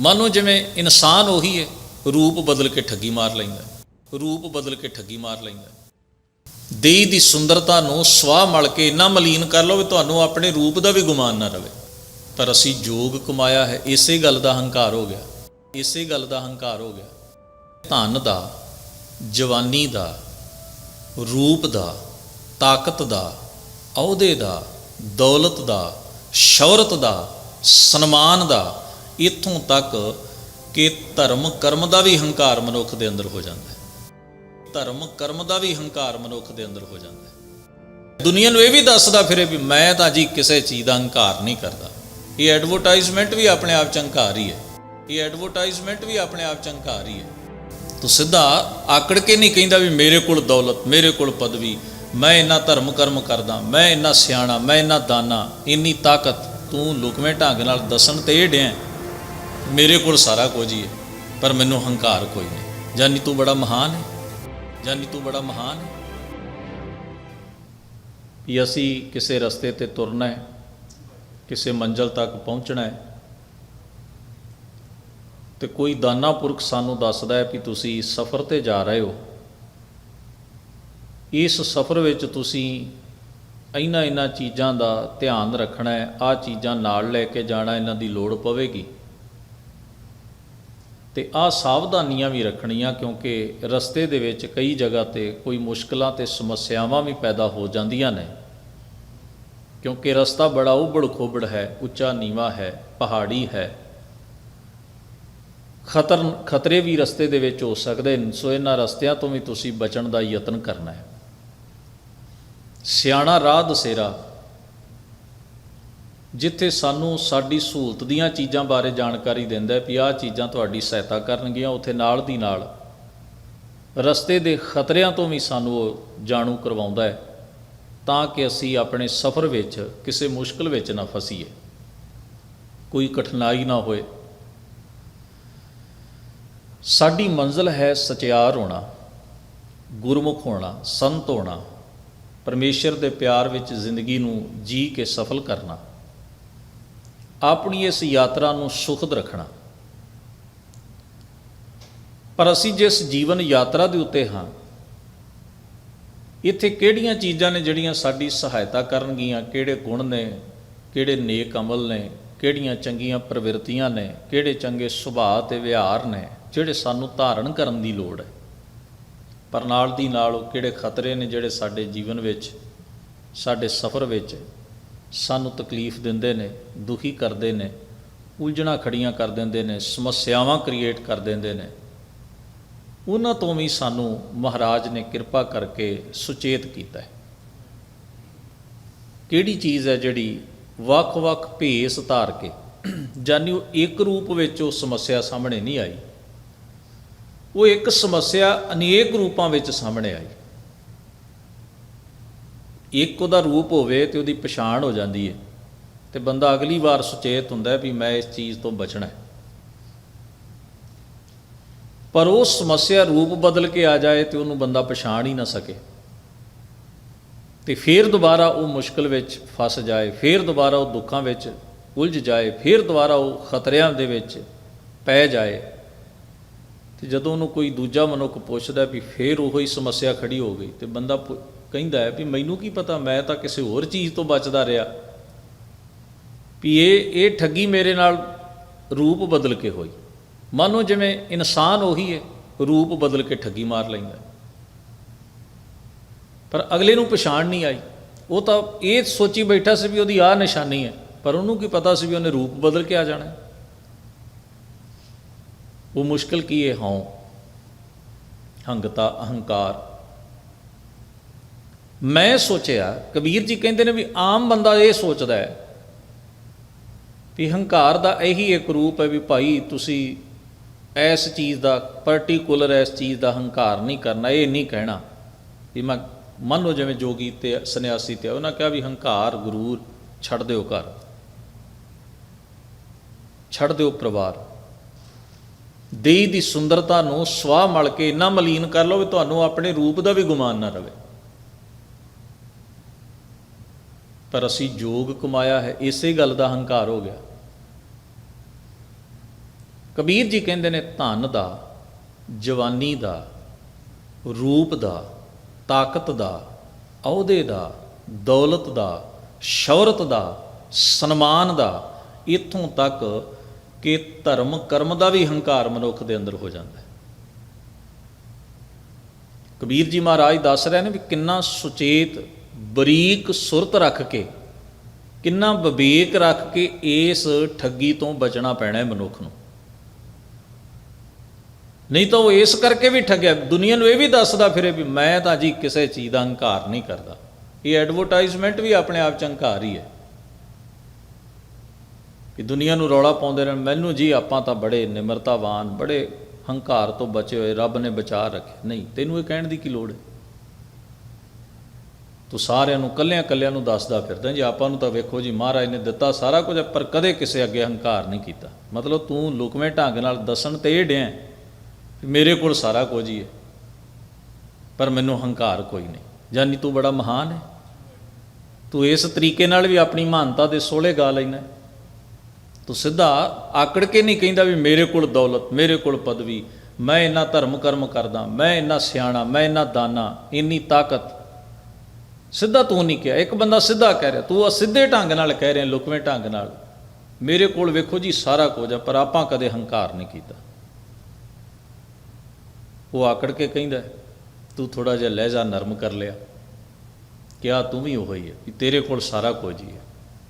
ਮੰਨ ਜਿਵੇਂ ਇਨਸਾਨ ਉਹੀ ਹੈ, ਰੂਪ ਬਦਲ ਕੇ ਠੱਗੀ ਮਾਰ ਲੈਂਦਾ ਰੂਪ ਬਦਲ ਕੇ ਠੱਗੀ ਮਾਰ ਲੈਂਦਾ ਹੈ। ਦੇਹ ਦੀ ਸੁੰਦਰਤਾ ਨੂੰ ਸਵਾਹ ਮਲ ਕੇ ਇੰਨਾ ਮਲੀਨ ਕਰ ਲਓ ਵੀ ਤੁਹਾਨੂੰ ਆਪਣੇ ਰੂਪ ਦਾ ਵੀ ਗੁਮਾਨ ਨਾ ਰਵੇ ਪਰ ਅਸੀਂ ਜੋਗ ਕਮਾਇਆ ਹੈ, ਇਸੇ ਗੱਲ ਦਾ ਹੰਕਾਰ ਹੋ ਗਿਆ, ਇਸੇ ਗੱਲ ਦਾ ਹੰਕਾਰ ਹੋ ਗਿਆ ਧਨ ਦਾ, ਜਵਾਨੀ ਦਾ, ਰੂਪ ਦਾ, ਤਾਕਤ ਦਾ, ਅਹੁਦੇ ਦਾ, ਦੌਲਤ ਦਾ, ਸ਼ੌਹਰਤ ਦਾ, ਸਨਮਾਨ ਦਾ ਇੱਥੋਂ ਤੱਕ ਕਿ ਧਰਮ ਕਰਮ ਦਾ ਵੀ ਹੰਕਾਰ ਮਨੁੱਖ ਦੇ ਅੰਦਰ ਹੋ ਜਾਂਦਾ ਹੈ। ਧਰਮ ਕਰਮ ਦਾ ਵੀ ਹੰਕਾਰ ਮਨੁੱਖ ਦੇ ਅੰਦਰ ਹੋ ਜਾਂਦਾ ਹੈ। ਦੁਨੀਆ ਨੂੰ ਇਹ ਵੀ ਦੱਸਦਾ ਫਿਰੇ ਵੀ ਮੈਂ ਤਾਂ ਜੀ ਕਿਸੇ ਚੀਜ਼ ਦਾ ਹੰਕਾਰ ਨਹੀਂ ਕਰਦਾ। ਇਹ ਐਡਵਰਟਾਈਜ਼ਮੈਂਟ ਵੀ ਆਪਣੇ ਆਪ ਚ ਹੰਕਾਰ ਹੀ ਹੈ। ਇਹ ਐਡਵਰਟਾਈਜ਼ਮੈਂਟ ਵੀ ਆਪਣੇ ਆਪ ਚ ਹੰਕਾਰ ਹੀ ਹੈ। ਤੂੰ ਸਿੱਧਾ ਆਕੜ ਕੇ ਨਹੀਂ ਕਹਿੰਦਾ ਵੀ ਮੇਰੇ ਕੋਲ ਦੌਲਤ, ਮੇਰੇ ਕੋਲ ਪਦਵੀ, ਮੈਂ ਇੰਨਾ ਧਰਮ ਕਰਮ ਕਰਦਾ, ਮੈਂ ਇੰਨਾ ਸਿਆਣਾ, ਮੈਂ ਇੰਨਾ ਦਾਨਾ, ਇੰਨੀ ਤਾਕਤ। ਤੂੰ ਲੁਕਵੇਂ ਢੰਗ ਨਾਲ ਦੱਸਣ ਤੇ ਇਹ ਡਿਆ ਮੇਰੇ ਕੋਲ ਸਾਰਾ ਕੁਝ ਹੀ ਹੈ, ਪਰ ਮੈਨੂੰ ਹੰਕਾਰ ਕੋਈ ਨਹੀਂ। ਜਾਨੀ ਤੂੰ ਬੜਾ ਮਹਾਨ ਹੈ। ਜਾਨੀ ਤੂੰ ਬੜਾ ਮਹਾਨ ਹੈ। ਵੀ ਅਸੀਂ ਕਿਸੇ ਰਸਤੇ ਤੇ ਤੁਰਨਾ ਹੈ, ਕਿਸੇ ਮੰਜ਼ਲ ਤੱਕ ਪਹੁੰਚਣਾ ਹੈ, ਤੇ ਕੋਈ ਦਾਨਾ ਪੁਰਖ ਸਾਨੂੰ ਦੱਸਦਾ ਹੈ ਕਿ ਤੁਸੀਂ ਸਫ਼ਰ ਤੇ ਜਾ ਰਹੇ ਹੋ। ਇਸ ਸਫ਼ਰ ਵਿੱਚ ਤੁਸੀਂ ਇਹਨਾਂ ਇਹਨਾਂ ਚੀਜ਼ਾਂ ਦਾ ਧਿਆਨ ਰੱਖਣਾ ਹੈ ਆ ਚੀਜ਼ਾਂ ਨਾਲ ਲੈ ਕੇ ਜਾਣਾ ਇਹਨਾਂ ਦੀ ਲੋੜ ਪਵੇਗੀ। ਤੇ ਆਹ ਸਾਵਧਾਨੀਆਂ ਵੀ ਰੱਖਣੀਆਂ ਕਿਉਂਕਿ ਰਸਤੇ ਦੇ ਵਿੱਚ ਕਈ ਜਗ੍ਹਾ ਤੇ ਕੋਈ ਮੁਸ਼ਕਲਾਂ ਤੇ ਸਮੱਸਿਆਵਾਂ ਵੀ ਪੈਦਾ ਹੋ ਜਾਂਦੀਆਂ ਨੇ। ਕਿਉਂਕਿ ਰਸਤਾ ਬੜਾ ਉਬੜ ਖੋਬੜ ਹੈ, ਉੱਚਾ ਨੀਵਾ ਹੈ, ਪਹਾੜੀ ਹੈ। ਖਤਰ, ਖਤਰੇ ਵੀ ਰਸਤੇ ਦੇ ਵਿੱਚ ਹੋ ਸਕਦੇ ਨੇ, ਸੋ ਇਹਨਾਂ ਰਸਤਿਆਂ ਤੋਂ ਵੀ ਤੁਸੀਂ ਬਚਣ ਦਾ ਯਤਨ ਕਰਨਾ ਹੈ। ਸਿਆਣਾ ਰਾਹ ਦਸੇਰਾ ਜਿੱਥੇ ਸਾਨੂੰ ਸਾਡੀ ਸਹੂਲਤ ਦੀਆਂ ਚੀਜ਼ਾਂ ਬਾਰੇ ਜਾਣਕਾਰੀ ਦਿੰਦਾ ਹੈ ਵੀ ਆਹ ਚੀਜ਼ਾਂ ਤੁਹਾਡੀ ਸਹਾਇਤਾ ਕਰਨਗੀਆਂ, ਉੱਥੇ ਨਾਲ ਦੀ ਨਾਲ ਰਸਤੇ ਦੇ ਖਤਰਿਆਂ ਤੋਂ ਵੀ ਸਾਨੂੰ ਉਹ ਜਾਣੂ ਕਰਵਾਉਂਦਾ ਹੈ, ਤਾਂ ਕਿ ਅਸੀਂ ਆਪਣੇ ਸਫ਼ਰ ਵਿੱਚ ਕਿਸੇ ਮੁਸ਼ਕਲ ਵਿੱਚ ਨਾ ਫਸੀਏ, ਕੋਈ ਕਠਿਨਾਈ ਨਾ ਹੋਏ। ਸਾਡੀ ਮੰਜ਼ਿਲ ਹੈ ਸਚਿਆਰ ਹੋਣਾ, ਗੁਰਮੁਖ ਹੋਣਾ, ਸੰਤ ਹੋਣਾ, ਪਰਮੇਸ਼ਰ ਦੇ ਪਿਆਰ ਵਿੱਚ ਜ਼ਿੰਦਗੀ ਨੂੰ ਜੀ ਕੇ ਸਫਲ ਕਰਨਾ। ਆਪਣੀ ਇਸ ਯਾਤਰਾ ਨੂੰ ਸੁਖਦ ਰੱਖਣਾ। ਪਰ ਅਸੀਂ ਜਿਸ ਜੀਵਨ ਯਾਤਰਾ ਦੇ ਉੱਤੇ ਹਾਂ, ਇੱਥੇ ਕਿਹੜੀਆਂ ਚੀਜ਼ਾਂ ਨੇ ਜਿਹੜੀਆਂ ਸਾਡੀ ਸਹਾਇਤਾ ਕਰਨਗੀਆਂ? ਕਿਹੜੇ ਗੁਣ ਨੇ? ਕਿਹੜੇ ਨੇਕ ਅਮਲ ਨੇ? ਕਿਹੜੀਆਂ ਚੰਗੀਆਂ ਪ੍ਰਵਿਰਤੀਆਂ ਨੇ? ਕਿਹੜੇ ਚੰਗੇ ਸੁਭਾਅ ਤੇ ਵਿਹਾਰ ਨੇ? ਜਿਹੜੇ ਸਾਨੂੰ ਧਾਰਨ ਕਰਨ ਦੀ ਲੋੜ ਹੈ। ਪਰ ਨਾਲ ਦੀ ਨਾਲ ਉਹ ਕਿਹੜੇ ਖਤਰੇ ਨੇ ਜਿਹੜੇ ਸਾਡੇ ਜੀਵਨ ਵਿੱਚ, ਸਾਡੇ ਸਫ਼ਰ ਵਿੱਚ ਸਾਨੂੰ ਤਕਲੀਫ ਦਿੰਦੇ ਨੇ, ਦੁਖੀ ਕਰਦੇ ਨੇ, ਉਲਝਣਾ ਖੜੀਆਂ ਕਰ ਦਿੰਦੇ ਨੇ, ਸਮੱਸਿਆਵਾਂ ਕ੍ਰੀਏਟ ਕਰ ਦਿੰਦੇ ਨੇ। ਉਹਨਾਂ ਤੋਂ ਵੀ ਸਾਨੂੰ ਮਹਾਰਾਜ ਨੇ ਕਿਰਪਾ ਕਰਕੇ ਸੁਚੇਤ ਕੀਤਾ ਹੈ। ਕਿਹੜੀ ਚੀਜ਼ ਹੈ ਜਿਹੜੀ ਵੱਖ-ਵੱਖ ਭੇਸ ਧਾਰ ਕੇ, ਜਾਨੀ ਉਹ ਇੱਕ ਰੂਪ ਵਿੱਚ ਉਹ ਸਮੱਸਿਆ ਸਾਹਮਣੇ ਨਹੀਂ ਆਈ। ਉਹ ਇੱਕ ਸਮੱਸਿਆ ਅਨੇਕ ਰੂਪਾਂ ਵਿੱਚ ਸਾਹਮਣੇ ਆਈ। ਇੱਕ ਉਹਦਾ ਰੂਪ ਹੋਵੇ ਤੇ ਉਹਦੀ ਪਛਾਣ ਹੋ ਜਾਂਦੀ ਹੈ। ਤੇ ਬੰਦਾ ਅਗਲੀ ਵਾਰ ਸੁਚੇਤ ਹੁੰਦਾ ਵੀ ਮੈਂ ਇਸ ਚੀਜ਼ ਤੋਂ ਬਚਣਾ ਹੈ। ਪਰ ਉਹ ਸਮੱਸਿਆ ਰੂਪ ਬਦਲ ਕੇ ਆ ਜਾਏ ਤੇ ਉਹਨੂੰ ਬੰਦਾ ਪਛਾਣ ਹੀ ਨਾ ਸਕੇ। ਤੇ ਫਿਰ ਦੁਬਾਰਾ ਉਹ ਮੁਸ਼ਕਲ ਵਿੱਚ ਫਸ ਜਾਏ, ਫਿਰ ਦੁਬਾਰਾ ਉਹ ਦੁੱਖਾਂ ਵਿੱਚ ਉਲਝ ਜਾਏ, ਫਿਰ ਦੁਬਾਰਾ ਉਹ ਖਤਰਿਆਂ ਦੇ ਵਿੱਚ ਪੈ ਜਾਏ। ਤੇ ਜਦੋਂ ਉਹਨੂੰ ਕੋਈ ਦੂਜਾ ਮਨੁੱਖ ਪੁੱਛਦਾ ਵੀ ਫਿਰ ਉਹੀ ਸਮੱਸਿਆ ਖੜੀ ਹੋ ਗਈ ਤੇ ਬੰਦਾ ਪੁ- ਕਹਿੰਦਾ ਹੈ ਵੀ ਮੈਨੂੰ ਕੀ ਪਤਾ, ਮੈਂ ਤਾਂ ਕਿਸੇ ਹੋਰ ਚੀਜ਼ ਤੋਂ ਬਚਦਾ ਰਿਹਾ। ਵੀ ਇਹ ਇਹ ਠੱਗੀ ਮੇਰੇ ਨਾਲ ਰੂਪ ਬਦਲ ਕੇ ਹੋਈ। ਮਾਨੋ ਜਿਵੇਂ ਇਨਸਾਨ ਉਹੀ ਹੈ, ਰੂਪ ਬਦਲ ਕੇ ਠੱਗੀ ਮਾਰ ਲੈਂਦਾ ਪਰ ਅਗਲੇ ਨੂੰ ਪਛਾਣ ਨਹੀਂ ਆਈ। ਉਹ ਤਾਂ ਇਹ ਸੋਚੀ ਬੈਠਾ ਸੀ ਵੀ ਉਹਦੀ ਆਹ ਨਿਸ਼ਾਨੀ ਹੈ, ਪਰ ਉਹਨੂੰ ਕੀ ਪਤਾ ਸੀ ਵੀ ਉਹਨੇ ਰੂਪ ਬਦਲ ਕੇ ਆ ਜਾਣਾ ਉਹ ਮੁਸ਼ਕਲ ਕੀ ਹੈ? ਹਉ। ਹੰਗਤਾ, ਅਹੰਕਾਰ। ਮੈਂ ਸੋਚਿਆ, ਕਬੀਰ ਜੀ ਕਹਿੰਦੇ ਨੇ ਵੀ ਆਮ ਬੰਦਾ ਇਹ ਸੋਚਦਾ ਹੈ ਵੀ ਹੰਕਾਰ ਦਾ ਇਹੀ ਇੱਕ ਰੂਪ ਹੈ ਵੀ ਭਾਈ ਤੁਸੀਂ ਇਸ ਚੀਜ਼ ਦਾ ਪਾਰਟਿਕੂਲਰ ਇਸ ਚੀਜ਼ ਦਾ ਹੰਕਾਰ ਨਹੀਂ ਕਰਨਾ, ਇਹ ਨਹੀਂ ਕਹਿਣਾ। ਵੀ ਮੈਂ ਮੰਨ ਲਓ ਜਿਵੇਂ ਜੋਗੀ ਤੇ ਸੰਨਿਆਸੀ ਤੇ ਉਹਨਾਂ ਕਿਹਾ ਵੀ ਹੰਕਾਰ ਗਰੂਰ ਛੱਡ ਦਿਓ ਘਰ। ਛੱਡ ਦਿਓ ਪਰਿਵਾਰ। ਦੇਹ ਦੀ ਸੁੰਦਰਤਾ ਨੂੰ ਸਵਾਹ ਮਲ ਕੇ ਇੰਨਾ ਮਲੀਨ ਕਰ ਲਓ ਵੀ ਤੁਹਾਨੂੰ ਆਪਣੇ ਰੂਪ ਦਾ ਵੀ ਗੁਮਾਨ ਨਾ ਰਵੇ। ਪਰ ਅਸੀਂ ਜੋਗ ਕਮਾਇਆ ਹੈ, ਇਸੇ ਗੱਲ ਦਾ ਹੰਕਾਰ ਹੋ ਗਿਆ। ਕਬੀਰ ਜੀ ਕਹਿੰਦੇ ਨੇ, ਧਨ ਦਾ, ਜਵਾਨੀ ਦਾ, ਰੂਪ ਦਾ, ਤਾਕਤ ਦਾ, ਅਹੁਦੇ ਦਾ, ਦੌਲਤ ਦਾ, ਸ਼ੌਹਰਤ ਦਾ, ਸਨਮਾਨ ਦਾ, ਇਥੋਂ ਤੱਕ ਕਿ ਧਰਮ ਕਰਮ ਦਾ ਵੀ ਹੰਕਾਰ ਮਨੁੱਖ ਦੇ ਅੰਦਰ ਹੋ ਜਾਂਦਾ ਹੈ। ਕਬੀਰ ਜੀ ਮਹਾਰਾਜ ਦੱਸ ਰਹੇ ਨੇ ਵੀ ਕਿੰਨਾ ਸੁਚੇਤ ਬਰੀਕ ਸੁਰਤ ਰੱਖ ਕੇ, ਕਿੰਨਾ ਵਿਵੇਕ ਰੱਖ ਕੇ ਇਸ ਠੱਗੀ ਤੋਂ ਬਚਣਾ ਪੈਣਾ ਹੈ ਮਨੁੱਖ ਨੂੰ। ਨਹੀਂ ਤਾਂ ਉਹ ਇਸ ਕਰਕੇ ਵੀ ਠੱਗਿਆ, ਦੁਨੀਆ ਨੂੰ ਇਹ ਵੀ ਦੱਸਦਾ ਫਿਰੇ ਵੀ ਮੈਂ ਤਾਂ ਜੀ ਕਿਸੇ ਚੀਜ਼ ਦਾ ਹੰਕਾਰ ਨਹੀਂ ਕਰਦਾ। ਇਹ ਐਡਵਰਟਾਈਜ਼ਮੈਂਟ ਵੀ ਆਪਣੇ ਆਪ ਚ ਹੰਕਾਰ ਹੀ ਹੈ। ਕਿ ਦੁਨੀਆ ਨੂੰ ਰੌਲਾ ਪਾਉਂਦੇ ਰਹਿਣ, ਮੈਨੂੰ ਜੀ ਆਪਾਂ ਤਾਂ ਬੜੇ ਨਿਮਰਤਾਵਾਨ, ਬੜੇ ਹੰਕਾਰ ਤੋਂ ਬਚੇ ਹੋਏ, ਰੱਬ ਨੇ ਬਚਾ ਰੱਖਿਆ ਨਹੀਂ, ਤੈਨੂੰ ਇਹ ਕਹਿਣ ਦੀ ਕੀ ਲੋੜ ਹੈ? ਤੂੰ ਸਾਰਿਆਂ ਨੂੰ ਕੱਲਿਆਂ ਕੱਲਿਆਂ ਨੂੰ ਦੱਸਦਾ ਫਿਰਦਾ ਜੀ, ਆਪਾਂ ਨੂੰ ਤਾਂ ਵੇਖੋ ਜੀ, ਮਹਾਰਾਜ ਨੇ ਦਿੱਤਾ ਸਾਰਾ ਕੁਝ, ਪਰ ਕਦੇ ਕਿਸੇ ਅੱਗੇ ਹੰਕਾਰ ਨਹੀਂ ਕੀਤਾ। ਮਤਲਬ ਤੂੰ ਲੁਕਵੇਂ ਢੰਗ ਨਾਲ ਦੱਸਣ ਤੇ ਇਹ ਡਿਆ ਮੇਰੇ ਕੋਲ ਸਾਰਾ ਕੁਝ ਹੀ ਹੈ, ਪਰ ਮੈਨੂੰ ਹੰਕਾਰ ਕੋਈ ਨਹੀਂ। ਜਾਨੀ ਤੂੰ ਬੜਾ ਮਹਾਨ ਹੈ। ਤੂੰ ਇਸ ਤਰੀਕੇ ਨਾਲ ਵੀ ਆਪਣੀ ਮਹਾਨਤਾ ਦੇ ਸੋਲੇ ਗਾ ਲੈਣਾ ਤੂੰ ਸਿੱਧਾ ਆਕੜ ਕੇ ਨਹੀਂ ਕਹਿੰਦਾ ਵੀ ਮੇਰੇ ਕੋਲ ਦੌਲਤ, ਮੇਰੇ ਕੋਲ ਪਦਵੀ, ਮੈਂ ਇੰਨਾ ਧਰਮ ਕਰਮ ਕਰਦਾ, ਮੈਂ ਇੰਨਾ ਸਿਆਣਾ, ਮੈਂ ਇੰਨਾ ਦਾਨਾ, ਇੰਨੀ ਤਾਕਤ। ਸਿੱਧਾ ਤੂੰ ਨਹੀਂ ਕਿਹਾ, ਇੱਕ ਬੰਦਾ ਸਿੱਧਾ ਕਹਿ ਰਿਹਾ, ਤੂੰ ਅਸਿੱਧੇ ਢੰਗ ਨਾਲ ਕਹਿ ਰਿਹਾ, ਲੁਕਵੇਂ ਢੰਗ ਨਾਲ। ਮੇਰੇ ਕੋਲ ਵੇਖੋ ਜੀ, ਸਾਰਾ ਕੁਝ ਆ, ਪਰ ਆਪਾਂ ਕਦੇ ਹੰਕਾਰ ਨਹੀਂ ਕੀਤਾ। ਉਹ ਆਕੜ ਕੇ ਕਹਿੰਦਾ, ਤੂੰ ਥੋੜਾ ਜਿਹਾ ਲਹਿਜਾ ਨਰਮ ਕਰ ਲਿਆ। ਕਿਹਾ ਤੂੰ ਵੀ ਉਹੀ ਹੈ ਕਿ ਤੇਰੇ ਕੋਲ ਸਾਰਾ ਕੁਝ ਹੀ ਹੈ।